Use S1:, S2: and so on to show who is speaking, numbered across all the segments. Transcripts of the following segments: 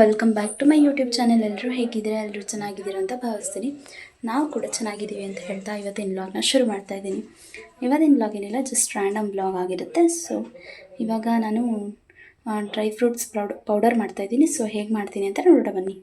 S1: Welcome back to my YouTube channel. ಎಲ್ಲರೂ ಹೇಗಿದ್ದೀರಾ? ಎಲ್ಲರೂ ಚೆನ್ನಾಗಿದ್ದೀರಾ ಅಂತ ಭಾವಿಸ್ತೀನಿ. ನಾವು ಕೂಡ ಚೆನ್ನಾಗಿದ್ದೀವಿ ಅಂತ ಹೇಳ್ತಾ ಇವತ್ತಿನ ವ್ಲಾಗ್ನ ಶುರು ಮಾಡ್ತಾ ಇದ್ದೀನಿ. ಇವತ್ತಿನ ವ್ಲಾಗ್ ಏನಿಲ್ಲ ಜಸ್ಟ್ ರ್ಯಾಂಡಮ್ ವ್ಲಾಗ್ ಆಗಿರುತ್ತೆ. ಸೊ ಇವಾಗ ನಾನು ಡ್ರೈ ಫ್ರೂಟ್ಸ್ ಪೌಡ್ ಪೌಡರ್ ಮಾಡ್ತಾ ಇದ್ದೀನಿ. ಸೊ ಹೇಗೆ ಮಾಡ್ತೀನಿ ಅಂತ ನೋಡೋಣ ಬನ್ನಿ.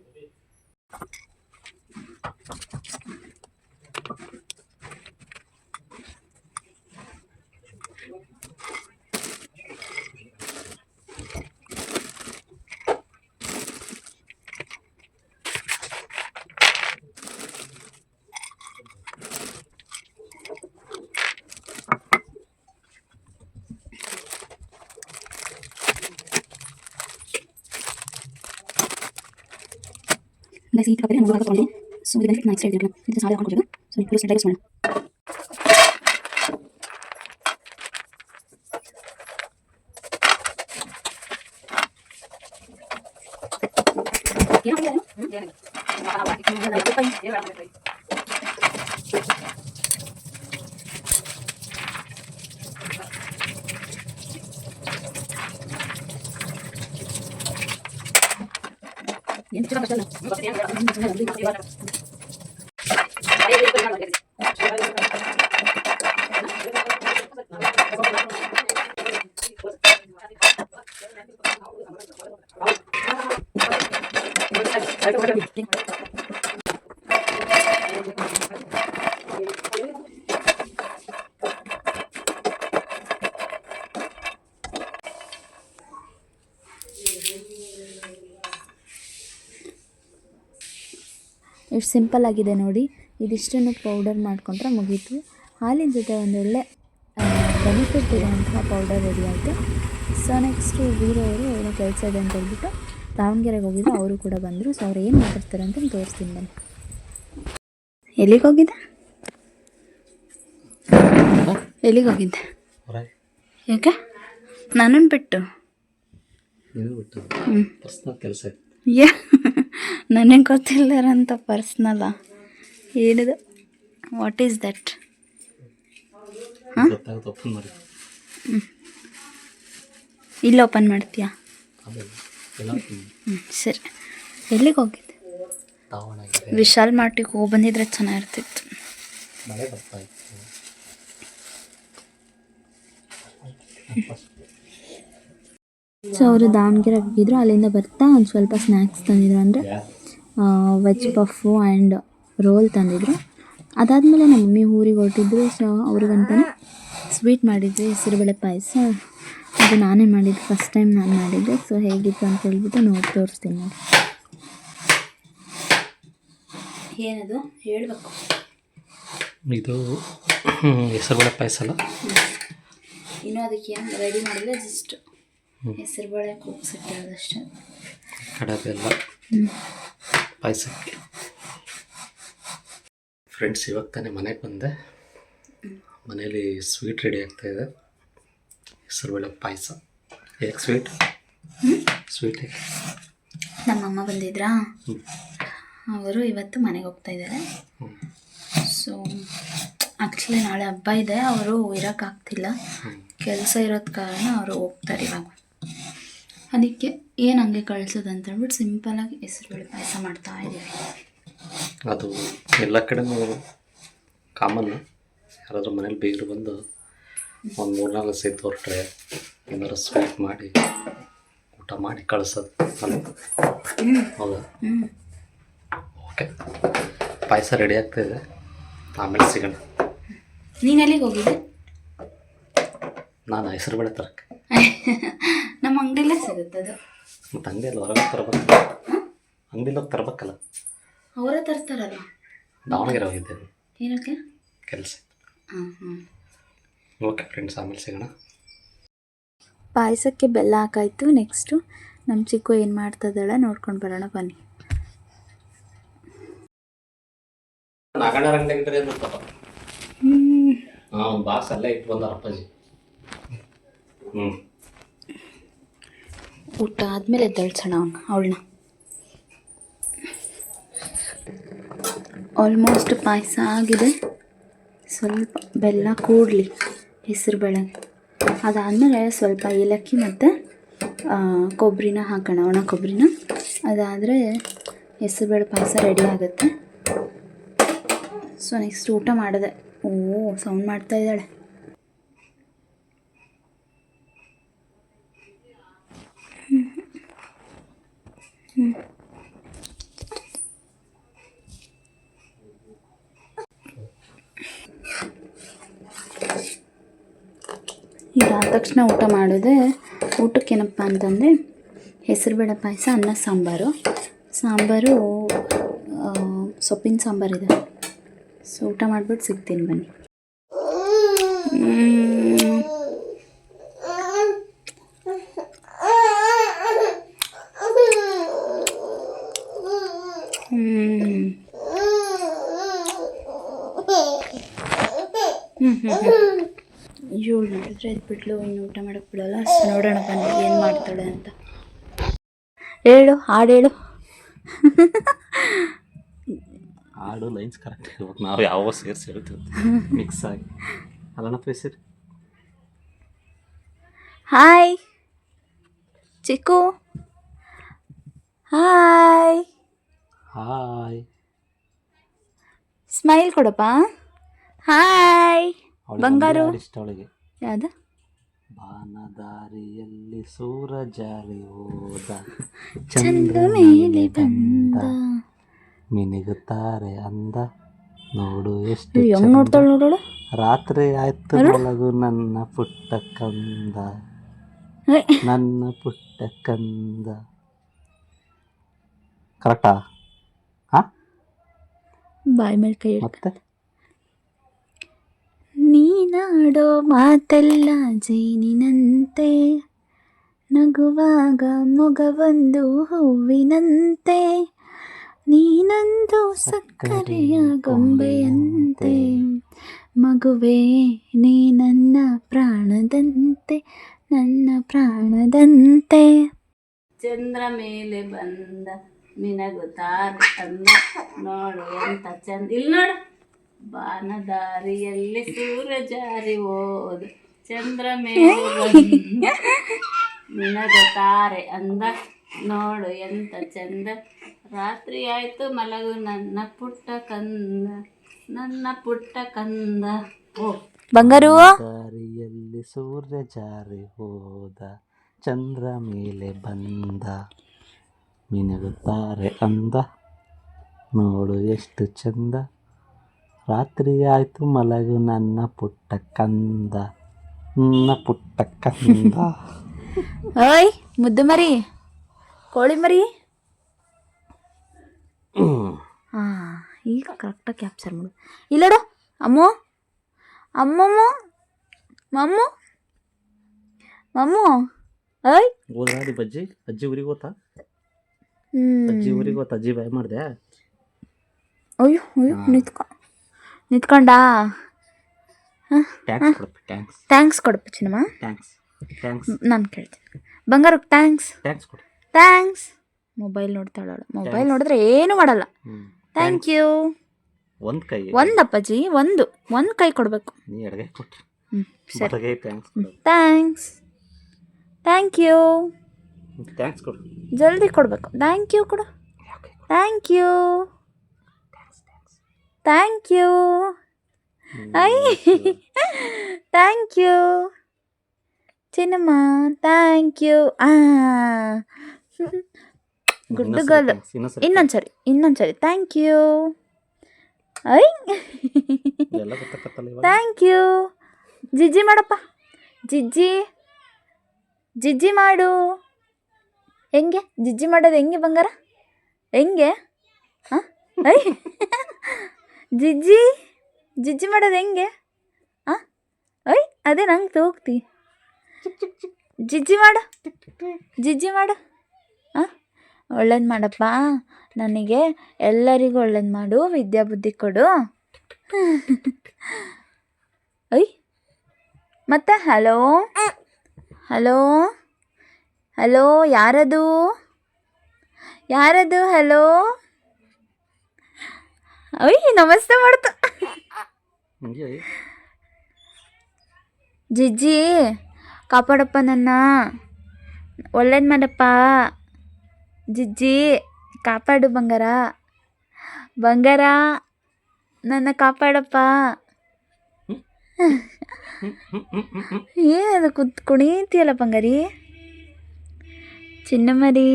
S1: ಗೈಸ್ ಈ ಕಡೆ ನಾನು ತೊಗೊಂಡು ಸೊ ಇದು ಬೆನಿಫಿಟ್ ನೆಕ್ಸ್ಟ್ ಹೇಳಿದ್ರಲ್ಲ ಇದು ಸಾಲ ಹಾಕೊಂಡಿದ್ದು ಸೊ ನೀವು ಫಸ್ಟ್ ಡೈಸ್ ಮಾಡೋಣ Gracias. ಎಷ್ಟು ಸಿಂಪಲ್ ಆಗಿದೆ ನೋಡಿ. ಇದಿಷ್ಟನ್ನು ಪೌಡರ್ ಮಾಡಿಕೊಂಡ್ರೆ ಮುಗೀತು. ಹಾಲಿನ ಜೊತೆ ಒಂದೊಳ್ಳೆ ಬೆನಿಫಿಟ್ ಇರುವಂತಹ ಪೌಡರ್ ರೆಡಿ ಆಯಿತು. ಸೊ ನೆಕ್ಸ್ಟು ವೀರವರು ಏನೋ ಕೆಲಸ ಇದೆ ಅಂತ ಹೇಳ್ಬಿಟ್ಟು ದಾವಣಗೆರೆಗೆ ಹೋಗಿದ್ದು ಅವರು ಕೂಡ ಬಂದರು. ಸೊ ಅವ್ರು ಏನು ಮಾತಾಡ್ತಾರೆ ಅಂತ ತೋರಿಸ್ತೀನಿ ಬನ್ನಿ. ಎಲ್ಲಿಗೆ ಹೋಗಿದ್ದೆ? ಎಲ್ಲಿಗೆ ಹೋಗಿದ್ದೆ? ಯಾಕೆ? ನನ್ನನ್ನು ಬಿಟ್ಟು. ಹ್ಞೂ
S2: ಕೆಲಸ.
S1: ಯಾ ನನಗೆ ಗೊತ್ತಿಲ್ಲರಂತ ಪರ್ಸ್ನಲ್ಲ ಏನಿದು? ವಾಟ್ ಈಸ್ ದಟ್
S2: ಹಾಂ?
S1: ಇಲ್ಲಿ ಓಪನ್ ಮಾಡ್ತೀಯಾ? ಹ್ಞೂ ಸರಿ. ಎಲ್ಲಿಗೆ ಹೋಗಿದ್ದೆ? ವಿಶಾಲ್ ಮಾರ್ಟಿಗೆ ಹೋಗಿ ಬಂದಿದ್ರೆ ಚೆನ್ನಾಗಿರ್ತಿತ್ತು. ಸೊ ಅವರು ದಾವಣಗೆರೆ ಹೋಗಿದ್ರು ಅಲ್ಲಿಂದ ಬರ್ತಾ ಒಂದು ಸ್ವಲ್ಪ ಸ್ನ್ಯಾಕ್ಸ್ ತಂದಿದ್ರು ಅಂದರೆ? ವೆಜ್ ಪಫು ಆ್ಯಂಡ್ ರೋಲ್ ತಂದಿದ್ರು. ಅದಾದಮೇಲೆ ನಮ್ಮ ಮಮ್ಮಿ ಊರಿಗೆ ಹೊರಟಿದ್ರು. ಸೊ ಅವ್ರಿಗಂತಲೇ ಸ್ವೀಟ್ ಮಾಡಿದ್ವಿ ಹೆಸರುಬೇಳೆ ಪಾಯಸ. ಅದು ನಾನೇ ಮಾಡಿದ್ದು ಫಸ್ಟ್ ಟೈಮ್ ನಾನು ಮಾಡಿದ್ದೆ. ಸೊ ಹೇಗಿತ್ತು ಅಂತ ಹೇಳ್ಬಿಟ್ಟು ನೋಡಿ ತೋರಿಸ್ತೀನಿ ನೋಡಿ. ಏನದು? ಹೇಳಬೇಕು.
S2: ಇದು ಹೆಸರುಬೇಳೆ ಪಾಯಸ ಅಲ್ಲ.
S1: ಇನ್ನೂ ಅದಕ್ಕೆ ಏನು ರೆಡಿ ಮಾಡಿದ್ರೆ ಜಸ್ಟ್ ಹೆಸರುಬೇಳೆ ಕೂಗ್ಸಿಟ್ಟಿರೋದಷ್ಟೇ
S2: ಅದಷ್ಟೇ ಕಡಬೆಲ್ಲ
S1: ಹ್ಞೂ
S2: ಪಾಯಸಕ್ಕೆ ಫ್ರೆಂಡ್ಸ್ ಇವಾಗ ತಾನೇ ಮನೆಗೆ ಬಂದೆ. ಮನೇಲಿ ಸ್ವೀಟ್ ರೆಡಿ ಆಗ್ತಾ ಇದೆ. ಹೆಸರುಬೇಳೆ ಪಾಯಸ. ಹೇಗೆ ಸ್ವೀಟ್ ಸ್ವೀಟ್ ಹೇಗೆ?
S1: ನಮ್ಮಮ್ಮ ಬಂದಿದ್ರಾ? ಅವರು ಇವತ್ತು ಮನೆಗೆ ಹೋಗ್ತಾ ಇದ್ದಾರೆ. ಸೊ ಆ್ಯಕ್ಚುಲಿ ನಾಳೆ ಹಬ್ಬ ಇದೆ. ಅವರು ಇರೋಕ್ಕಾಗ್ತಿಲ್ಲ ಕೆಲಸ ಇರೋದ್ ಕಾರಣ ಅವರು ಹೋಗ್ತಾರೆ ಇವಾಗ. ಅದಕ್ಕೆ ಏನು ಹಂಗೆ ಕಳ್ಸೋದು ಅಂತ ಹೇಳ್ಬಿಟ್ಟು ಸಿಂಪಲಾಗಿ ಹೆಸರುಬೇಳೆ ಪಾಯಸ ಮಾಡ್ತಾ ಇದ್ದೀವಿ.
S2: ಅದು ಎಲ್ಲ ಕಡೆನೂ ಕಾಮನ್ ಯಾರಾದರೂ ಮನೇಲಿ ಬೀಗರು ಬಂದು ಒಂದು ಮೂರ್ನಾಲ್ಕು ಸೇತು ಹೊರಟ್ರೆ ಏನಾದ್ರು ಸ್ವೀಟ್ ಮಾಡಿ ಊಟ ಮಾಡಿ ಕಳ್ಸೋದು. ಹೌದಾ? ಓಕೆ ಪಾಯಸ ರೆಡಿ ಆಗ್ತಾ ಇದೆ. ಆಮೇಲೆ ಸಿಗೋಣ.
S1: ನೀನು ಎಲ್ಲಿಗೆ ಹೋಗಿದ್ದೆ?
S2: ನಾನು ಹೆಸರು ಬೇಳೆ ತರಕ್ಕೆ.
S1: ನಮ್ಮ ಅಂಗಡಿಲೇ ಸಿಗುತ್ತೆ ಅದು.
S2: ಮತ್ತು ಅಂಗಡಿಯಲ್ಲಿ ಹೊರಗೆ ತರಬೇಕಲ್ಲ? ಅಂಗಡಿಲಿ ಹೋಗಿ ತರಬೇಕಲ್ಲ?
S1: ಅವರೇ ತರ್ತಾರಲ್ಲ?
S2: ದಾವಣಗೆರೆ ಹೋಗಿದ್ದೆ
S1: ಏನಕ್ಕೆ?
S2: ಕೆಲಸ.
S1: ಹಾಂ ಹಾಂ.
S2: ಓಕೆ ಫ್ರೆಂಡ್ಸ್ ಆಮೇಲೆ ಸಿಗೋಣ.
S1: ಪಾಯಸಕ್ಕೆ ಬೆಲ್ಲ ಹಾಕಾಯ್ತು ನೆಕ್ಸ್ಟು ನಮ್ಮ ಚಿಕ್ಕು ಏನು ಮಾಡ್ತದಾಳೆ ನೋಡ್ಕೊಂಡು ಬರೋಣ ಬನ್ನಿ.
S2: ನಾಗಣ್ಣ ಅಂಗಡಿ
S1: ಹ್ಞೂ
S2: ಹಾಂ ಬಾಸ್ ಬಾಕ್ಸ್ ಅಲ್ಲೇ ಇಟ್ಟು ಬಂದಾರ ಅಪ್ಪಾಜಿ ಹ್ಞೂ
S1: ಊಟ ಆದಮೇಲೆ ಎದ್ದಳ್ಸೋಣ ಅವನು, ಅವಳನ್ನ. ಆಲ್ಮೋಸ್ಟ್ ಪಾಯಸ ಆಗಿದೆ. ಸ್ವಲ್ಪ ಬೆಲ್ಲ ಕೂಡಲಿ ಹೆಸರುಬೇಳೆ ಅದಾದಮೇಲೆ ಸ್ವಲ್ಪ ಏಲಕ್ಕಿ ಮತ್ತು ಕೊಬ್ಬರಿನ ಹಾಕೋಣ, ಒಣ ಕೊಬ್ಬರಿನ ಅದಾದರೆ ಹೆಸರುಬೇಳೆ ಪಾಯಸ ರೆಡಿ ಆಗುತ್ತೆ. ಸೊ ನೆಕ್ಸ್ಟ್ ಊಟ ಮಾಡಿದೆ. ಓ ಸೌಂಡ್ ಮಾಡ್ತಾ ಇದ್ದಾಳೆ. ಇದಾದ ತಕ್ಷಣ ಊಟ ಮಾಡಿದೆ ಊಟಕ್ಕೇನಪ್ಪ ಅಂತಂದರೆ ಹೆಸರುಬೇಳೆ ಪಾಯಸ, ಅನ್ನ, ಸಾಂಬಾರು. ಸಾಂಬಾರು ಸೊಪ್ಪಿನ ಸಾಂಬಾರಿದೆ ಸೊ ಊಟ ಮಾಡಿಬಿಟ್ಟು ಸಿಗ್ತೀನಿ ಬನ್ನಿ. ಇವಳು ನೋಡಿದ್ರೆ ಎದ್ಬಿಟ್ಲು ಇನ್ನು ಊಟ ಮಾಡಕ್ಕೆ ಬಿಡಲ್ಲ. ಸೊ ನೋಡೋಣ ಬನ್ನಿ ಏನು ಮಾಡ್ತಾಳೆ ಅಂತ. ಹೇಳು ಹಾಡು ಹೇಳು.
S2: ಹಾಡು ಲೈನ್ಸ್ ಕರೆಕ್ಟ್ ಇವಾಗ ನಾವು ಯಾವ ಸೇರಿಸಿ ಹೇಳ್ತೀವಿ. ಮಿಕ್ಸ್ ಆಗಿ. ಅಲ್ಲಣ್ಣ ಪೇಸಿರಿ
S1: ಹಾಯ್ ಚಿಕ್ಕು. ಹಾಯ್
S2: ಹಾಯ್
S1: ಸ್ಮೈಲ್ ಕೊಡಪ್ಪ. ಹಾಯ್ ಬಂಗಾರು?
S2: ಬಾನದಾರಿಯಲ್ಲಿ ಅವಳಿಗೆ.
S1: ಯಾವ್ದು?
S2: ಬಾನದಾರಿಯಲ್ಲಿ ಸೂರಜಾರಿ ಹೋದ.
S1: ಚಂದ್ರ ಮೇಲೆ ಬಂದ.
S2: ಮಿನಿಗುತ್ತಾರೆ ಅಂದ. ನೋಡು ಎಷ್ಟು
S1: ಹೆಂಗ್
S2: ಚಂದ.
S1: ನೋಡ್ತಾಳೆ ನೋಡೋಳು?
S2: ರಾತ್ರಿ ಆಯ್ತು ಮಲಗು ನನ್ನ ಪುಟ್ಟ ಕಂದ. ನನ್ನ ಪುಟ್ಟ ಕಂದ. ಕರೆಕ್ಟಾ? ಹಾ
S1: ಬಾಯ್ ಮೇಲೆ ಕೈ.
S2: ಮತ್ತೆ?
S1: ನೀನಾಡೋ ಮಾತೆಲ್ಲ ಜೇನಿನಂತೆ. ನಗುವಾಗ ಮೊಗವೊಂದು ಹೂವಿನಂತೆ. ನೀನಂದು ಸಕ್ಕರೆಯ ಗೊಂಬೆಯಂತೆ. ಮಗುವೇ ನೀ ನನ್ನ ಪ್ರಾಣದಂತೆ ನನ್ನ ಪ್ರಾಣದಂತೆ.
S3: ಚಂದ್ರ ಮೇಲೆ ಬಂದ ನಿನಗು ಅಂದ ನೋಡು ಎಂತ ಚಂದ ಇಲ್ಲಿ ನೋಡು. ಬಾನದಾರಿಯಲ್ಲಿ ಸೂರ್ಯ ಜಾರಿ ಹೋದ ಚಂದ್ರ ಮೇಲೆ ತಾರೆ ಮಿನಗುತ್ತಾರೆ ಅಂದ ನೋಡು ಎಂತ ಚಂದ. ರಾತ್ರಿ ಆಯ್ತು ಮಲಗು ನನ್ನ ಪುಟ್ಟ ಕಂದ ನನ್ನ ಪುಟ್ಟ ಕಂದ. ಓ.
S1: ಬಂಗಾರು.
S2: ದಾರಿಯಲ್ಲಿ ಸೂರ್ಯ ಜಾರಿ ಹೋದ ಚಂದ್ರ ಮೇಲೆ ಬಂದ. ಮಿನಗುತ್ತಾರೆ ಅಂದ ನೋಡು ಎಷ್ಟು ಚಂದ. ರಾತ್ರಿ ಆಯ್ತು ಮಲಗು ನನ್ನ ಪುಟ್ಟ ಕಂದ. ನನ್ನ ಪುಟ್ಟ ಕಂದ.
S1: ಓಯ್ ಮುದ್ದು ಮರಿ. ಕೋಳಿ ಮರಿ. ಹಾಂ ಈಗ ಕರೆಕ್ಟಾಗಿ ಕ್ಯಾಪ್ಚರ್ ಮಾಡು. ಇಲ್ಲಡು ಅಮ್ಮ. ಅಮ್ಮಮ್ಮ ಮಮ್ಮು. ಮಮ್ಮು. ಓಯ್.
S2: ಓದಾಡಿ ಬಜ್ಜಿ ಅಜ್ಜಿ ಊರಿಗೆ ಗೊತ್ತಾ
S1: ಹ್ಞೂ
S2: ಅಜ್ಜಿ ಊರಿಗೆ ಗೊತ್ತಾ ಅಜ್ಜಿ ಬಾಯ್ ಮಾಡಿದೆ?
S1: ಅಯ್ಯೋ ಅಯ್ಯೋ ನಿಂತ್ಕೊ. ನಿಂತ್ಕೊಂಡಾ
S2: ಟ್ಯಾಂಕ್ಸ್ ಕೊಡಪ್ಪ ಟ್ಯಾಂಕ್ಸ್
S1: ಥ್ಯಾಂಕ್ಸ್ ಕೊಡಪ್ಪ ಚಿನ್ನಮ್ಮ
S2: ಟ್ಯಾಂಕ್ಸ್ ಟ್ಯಾಂಕ್ಸ್
S1: ನಾನು ಕೇಳ್ತೀನಿ ಬಂಗಾರಕ್ಕೆ ಥ್ಯಾಂಕ್ಸ್
S2: ಟ್ಯಾಂಕ್ಸ್ ಕೊಡು
S1: ಥ್ಯಾಂಕ್ಸ್ ಮೊಬೈಲ್ ನೋಡ್ತಾಳಳು ಮೊಬೈಲ್ ನೋಡಿದ್ರೆ ಏನು ಮಾಡಲ್ಲ
S2: ಹ್ಞೂ
S1: ಥ್ಯಾಂಕ್ ಯು
S2: ಒಂದು ಕೈ.
S1: ಒಂದು ಅಪ್ಪಾಜಿ ಒಂದು. ಒಂದು ಕೈ ಕೊಡಬೇಕು.
S2: ನೀ ಎಡಗೈ ಕೊಟ್ರಿ
S1: ಹ್ಞೂ ಸರಿ.
S2: ಬಲಗೈ ಟ್ಯಾಂಕ್ಸ್ ಕೊಡು.
S1: ಥ್ಯಾಂಕ್ಸ್ ಥ್ಯಾಂಕ್ ಯು
S2: ಟ್ಯಾಂಕ್ಸ್ ಕೊಡು.
S1: ಜಲ್ದಿ ಕೊಡಬೇಕು. ಥ್ಯಾಂಕ್ ಯು ಕೊಡು. Thank you thank you I thank you Chinnamma thank you ಆ ಗುಡ್ಡು ಗಲ್ಲು ಇನ್ನೊಂದು ಸರಿ ಇನ್ನೊಂದು ಸರಿ thank you I thank you ಜಿಜ್ಜಿ ಮಾಡಪ್ಪ ಜಿಜ್ಜಿ ಜಿಜ್ಜಿ ಮಾಡು ಹೆಂಗೆ ಜಿಜ್ಜಿ ಮಾಡೋದು ಹೆಂಗೆ ಬಂಗಾರ ಹೆಂಗೆ ಹಾಂ ಐ ಜಿಜ್ಜಿ? ಜಿಜ್ಜಿ ಮಾಡೋದು ಹೆಂಗೆ? ಹಾಂ ಓಯ್ ಅದೇ ನಂಗೆ ತೋಗ್ತಿ ಜಿಜ್ಜಿ ಮಾಡು. ಜಿಜ್ಜಿ ಮಾಡು. ಹಾಂ ಒಳ್ಳೇದು ಮಾಡಪ್ಪ. ನನಗೆ ಎಲ್ಲರಿಗೂ ಒಳ್ಳೇದು ಮಾಡು. ವಿದ್ಯಾ ಬುದ್ಧಿ ಕೊಡು. ಐ? ಮತ್ತೆ ಹಲೋ? ಹಲೋ? ಹಲೋ ಯಾರದು? ಯಾರದು? ಹಲೋ? ಐ ನಮಸ್ತೆ ಮಾಡ್ತ. ಜಿಜ್ಜಿ ಕಾಪಾಡಪ್ಪ ನನ್ನ. ಒಳ್ಳೇದು ಮಾಡಪ್ಪ. ಜಿಜ್ಜಿ ಕಾಪಾಡು ಬಂಗಾರ. ಬಂಗಾರ ನನ್ನ ಕಾಪಾಡಪ್ಪ. ಏನದು ಕುತ್ ಕುಣಿತೀಯಲ್ಲ ಬಂಗಾರಿ? ಚಿನ್ನಮರಿ.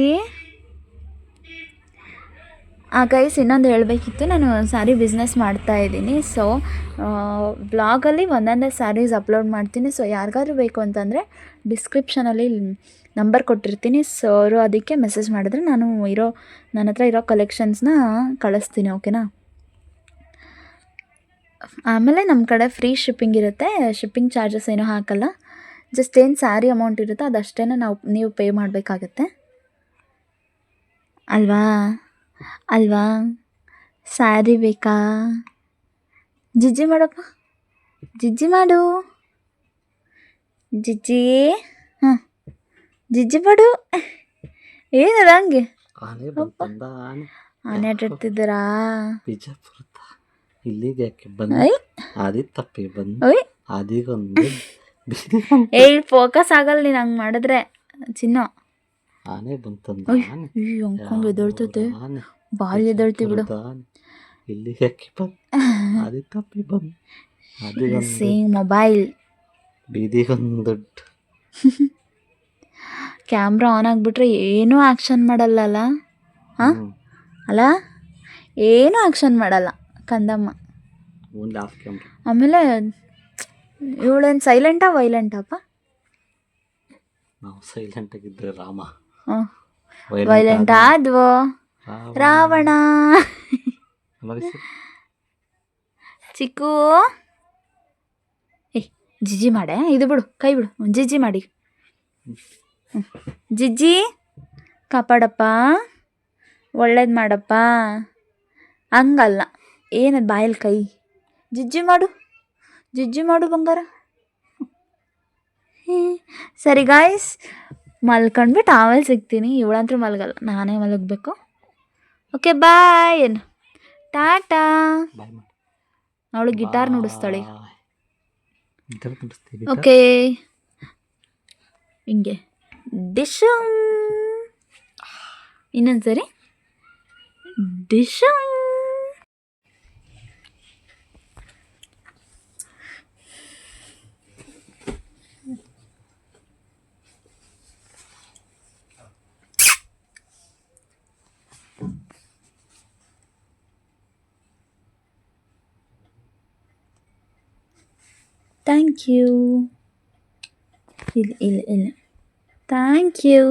S1: ಆ ಗೈಸ್ ಇನ್ನೊಂದು ಹೇಳಬೇಕಿತ್ತು. ನಾನು ಸ್ಯಾರಿ ಬಿಸ್ನೆಸ್ ಮಾಡ್ತಾ ಇದ್ದೀನಿ. ಸೊ ಬ್ಲಾಗಲ್ಲಿ ಒಂದೊಂದೇ ಸ್ಯಾರೀಸ್ ಅಪ್ಲೋಡ್ ಮಾಡ್ತೀನಿ. ಸೊ ಯಾರಿಗಾದ್ರೂ ಬೇಕು ಅಂತಂದರೆ ಡಿಸ್ಕ್ರಿಪ್ಷನಲ್ಲಿ ನಂಬರ್ ಕೊಟ್ಟಿರ್ತೀನಿ. ಸೊ ಅವರು ಅದಕ್ಕೆ ಮೆಸೇಜ್ ಮಾಡಿದ್ರೆ ನಾನು ಇರೋ, ನನ್ನ ಹತ್ರ ಇರೋ ಕಲೆಕ್ಷನ್ಸ್ನ ಕಳಿಸ್ತೀನಿ ಓಕೆನಾ ಆಮೇಲೆ ನಮ್ಮ ಕಡೆ ಫ್ರೀ ಶಿಪ್ಪಿಂಗ್ ಇರುತ್ತೆ. ಶಿಪ್ಪಿಂಗ್ ಚಾರ್ಜಸ್ ಏನೂ ಹಾಕಲ್ಲ. ಜಸ್ಟ್ ಏನು ಸ್ಯಾರಿ ಅಮೌಂಟ್ ಇರುತ್ತೋ ಅದಷ್ಟೇ ನಾವು, ನೀವು ಪೇ ಮಾಡಬೇಕಾಗತ್ತೆ. ಅಲ್ವಾ? ಅಲ್ವಾ? ಸ್ಯಾರಿ ಬೇಕಾ? ಜಿಜ್ಜಿ ಮಾಡಪ್ಪ. ಜಿಜ್ಜಿ ಮಾಡು. ಜಿಜ್ಜಿ. ಹಾಂ ಜಿಜ್ಜಿ ಮಾಡು. ಏನದ ಹಂಗೆ?
S2: ಆನೆ
S1: ಆಟಾಡ್ತಿದ್ದೀರಾ
S2: ಬಿಜಾಪುರದ. ಇಲ್ಲಿಗೆ ಯಾಕೆ ಬಂದ? ಆದಿ ತಪ್ಪಿ ಬಂದು. ಆದಿಗೊಂದು
S1: ಏ ಫೋಕಸ್ ಆಗಲ್ಲ ನೀನು ಹಂಗೆ ಮಾಡಿದ್ರೆ ಚಿನ್ನ.
S2: ಆನೆ ಬಂತಂದ.
S1: ಓಯ್
S2: ಆನೆ
S1: ಅಯ್ಯೋ ಹಂಗೆ ಎದೊಳ್ತೈತೆ ಭಾರಿ ಎದೊಳ್ತಿ ಬಿಡು.
S2: ಇಲ್ಲಿ ಯಾಕೆ ಬಂದು. ಆದಿ ತಪ್ಪಿ ಬಂದು. ಆದಿಗೊಂದು
S1: ಸೇಮ್ ಮೊಬೈಲ್
S2: ಬೀದಿಗೊಂದು ದುಡ್ಡು
S1: ಕ್ಯಾಮ್ರಾ ಆನ್ ಆಗಿಬಿಟ್ರೆ ಏನೂ ಆ್ಯಕ್ಷನ್ ಮಾಡಲ್ಲಲ್ಲ ಹಾಂ. ಅಲ್ಲ? ಏನೂ ಆ್ಯಕ್ಷನ್ ಮಾಡಲ್ಲ ಕಂದಮ್ಮ. ಆಮೇಲೆ ಇವಳೇನು ಸೈಲೆಂಟಾ ವೈಲೆಂಟಪ್ಪ
S2: ನಾವು ಸೈಲೆಂಟ್ ಆಗಿದ್ರೆ ರಾಮ.
S1: ವೈಲೆಂಟ್ ಆದ್ವು.
S2: ರಾವಣ.
S1: ಚಿಕ್ಕು. ಏ ಜಿಜಿ ಮಾಡೆ. ಇದು ಬಿಡು ಕೈ ಬಿಡು. ಜಿಜಿ ಜಿಜ್ಜಿ ಮಾಡಿ ಜಿಜಿ ಜಿಜ್ಜಿ ಕಾಪಾಡಪ್ಪ. ಒಳ್ಳೇದು ಮಾಡಪ್ಪ. ಹಂಗಲ್ಲ. ಏನದು ಬಾಯಲ್ಲಿ ಕೈ? ಜಿಜ್ಜಿ ಮಾಡು. ಜಿಜ್ಜಿ ಮಾಡು ಬಂಗಾರ. ಸರಿ ಗಾಯ್ಸ್ ಮಲ್ಕೊಂಡ್ಬಿಟ್ಟು ಆಮೇಲೆ ಸಿಗ್ತೀನಿ. ಇವಳಂತೂ ಮಲಗಲ್ಲ. ನಾನೇ ಮಲಗಬೇಕು. ಓಕೆ ಬಾಯ್ ಟಾಟಾ. ಅವಳು ಗಿಟಾರ್ ನುಡಿಸ್ತಾಳೆ. ಓಕೆ ಹಿಂಗೆ. ಡಿಶಮ್ ಇನ್ನೊಂದ್ಸರಿ. ಡಿಶಮ್ ಥ್ಯಾಂಕ್ ಯು ಇಲ್ಲ ಇಲ್ಲ ಇಲ್ಲ ಥ್ಯಾಂಕ್ ಯು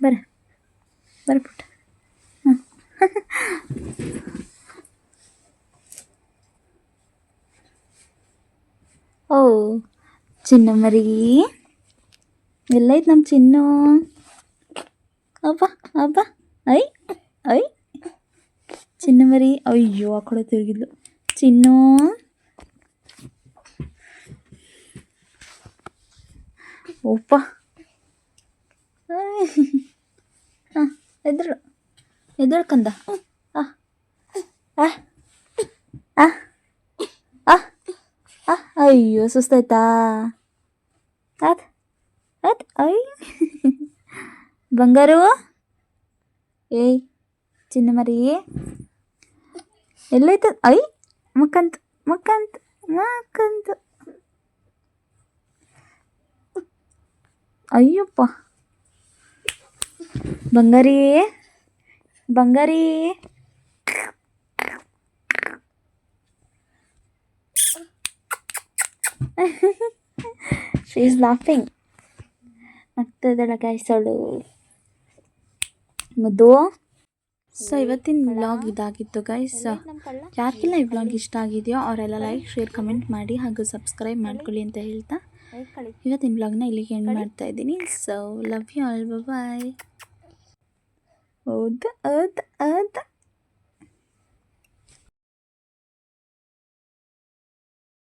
S1: ಬರ ಬರ ಪುಟ್ಟ ಹಾಂ ಓ ಚಿನ್ನ ಮರಿ. ಎಲ್ಲೈತೆ ನಮ್ಮ ಚಿನ್ನು. ಅಬ್ಬ ಅಬ್ಬ. ಐ ಐ. ಚಿನ್ನ ಮರಿ. ಅಯ್ಯೋ ಆ ಕಡೆ ತಿರುಗಿದ್ಲು. ಚಿನ್ನು. ಒಪ್ಪ. ಹಾಂ ಎದ್ರು ಆ ಆ ಆ ಆ, ಅಯ್ಯೋ ಸುಸ್ತಾಯ್ತಾ? ಆತ್ ಆತ್ ಐ ಬಂಗಾರು ಏಯ್ ಚಿನ್ನ ಮರಿ ಎಲ್ಲೈತ I ಮಕ್ಕಂತ ಮಕ್ಕಂತ ಮಕ್ಕಂತ Ayyappa Bangari Bangari she is laughing ಆಗ್ತದಲ್ಲ ಗಾಯ್ಸೋಳು ಮದು ಸೊ ಇವತ್ತಿನ ವ್ಲಾಗ್ ಇದಾಗಿತ್ತು ಗೈಸ್ ಯಾರಿಗೆಲ್ಲ ಈ ವ್ಲಾಗ್ ಇಷ್ಟ ಆಗಿದೆಯೋ ಅವರೆಲ್ಲ ಲೈಕ್ ಶೇರ್ ಕಮೆಂಟ್ ಮಾಡಿ ಹಾಗೂ ಸಬ್ಸ್ಕ್ರೈಬ್ ಮಾಡ್ಕೊಳ್ಳಿ ಅಂತ ಹೇಳ್ತಾ. ಇವತ್ತಿನ ವ್ಲಾಗ್ನ ಇಲ್ಲಿಗೆ ಎಂಡ್ ಮಾಡ್ತಾ ಇದ್ದೀನಿ. So love you all bye ಹೌದು ಹೌದು ಹೌದು.